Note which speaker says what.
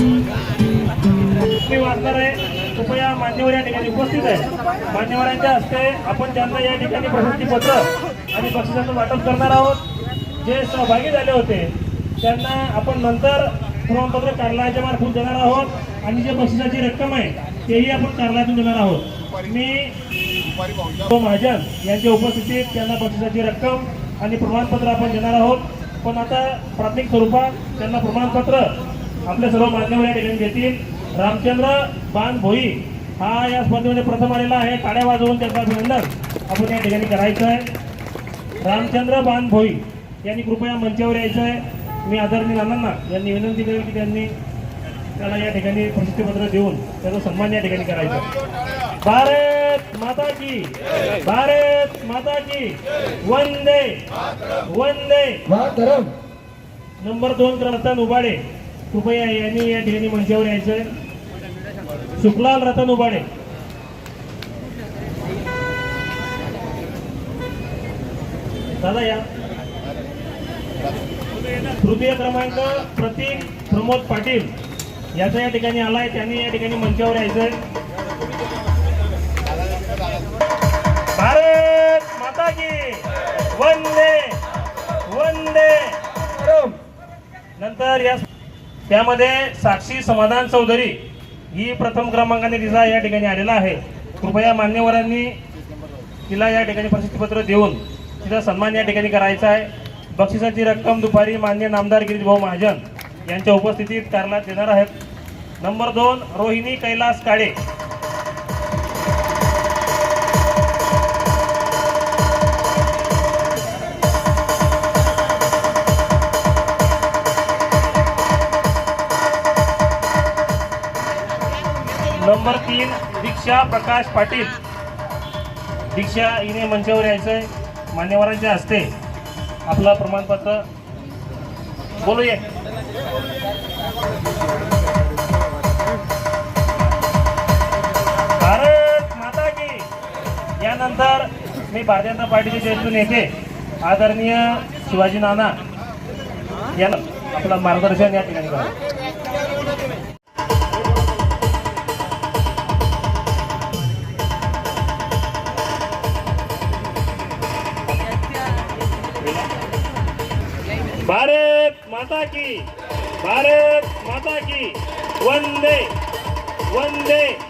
Speaker 1: मी वाचणार आहे. कृपया मान्यवर या ठिकाणी उपस्थित आहे. मान्यवरांच्या हस्ते आपण त्यांना या ठिकाणी प्रशस्तीपत्र आणि बक्षिसाचं वाटप करणार आहोत जे सहभागी झाले होते त्यांना आपण नंतर प्रमाणपत्र कार्यालयाच्या मार्फत देणार आहोत आणि जे बक्षिसाची रक्कम आहे तेही आपण कार्यालयातून देणार आहोत. मी महाजन यांच्या उपस्थितीत त्यांना बक्षिसाची रक्कम आणि प्रमाणपत्र आपण देणार आहोत. पण आता प्राथमिक स्वरूपात त्यांना प्रमाणपत्र आपले सर्व मान्यवर या ठिकाणी देतील. रामचंद्र बाण भोई हा या स्पर्धेमध्ये प्रथम आलेला आहे. टाळ्या वाजवून त्यांचं अभिनंदन आपण या ठिकाणी करायचं आहे रामचंद्र बाण भोई यांनी कृपया मंचावर यायचं आहे मी आदरणीय नानांना यांनी विनंती करेल की त्यांनी त्याला या ठिकाणी प्रशस्तीपत्र देऊन त्याचा सन्मान या ठिकाणी करायचा आहे. भारत माता की भारत माता की वंदे वंदे. नंबर दोन रतन उबाडे. कृपया यांनी या ठिकाणी मंचावर यायचंय सुखलाल रतन उबाडे. दादा या. तृतीय क्रमांक प्रतीक प्रमोद पाटील याचा या ठिकाणी आलाय. त्यांनी या ठिकाणी मंचावर यायचंय भारत माता की वंदे. वंदे नंतर या त्यामध्ये साक्षी समाधान चौधरी ही प्रथम क्रमांकाने तिचा या ठिकाणी आलेला आहे. कृपया मान्यवरांनी तिला या ठिकाणी प्रशस्तीपत्र देऊन तिचा सन्मान या ठिकाणी करायचा आहे. बक्षिसाची रक्कम दुपारी मान्य नामदार गिरीशभाऊ महाजन यांच्या उपस्थितीत करण्यात येणार आहेत. नंबर दोन रोहिणी कैलास काळे. नंबर तीन दीक्षा प्रकाश पाटील. दीक्षा हिने मंचावर यायचंय. मान्यवरांच्या हस्ते आपलं प्रमाणपत्र. बोलूया. भारत माता की. यानंतर मी भारतीय जनता पार्टीचे ज्येष्ठ नेते आदरणीय शिवाजी नाना यांना आपलं मार्गदर्शन या ठिकाणी करा. भारत माता की भारत माता की वंदे वंदे।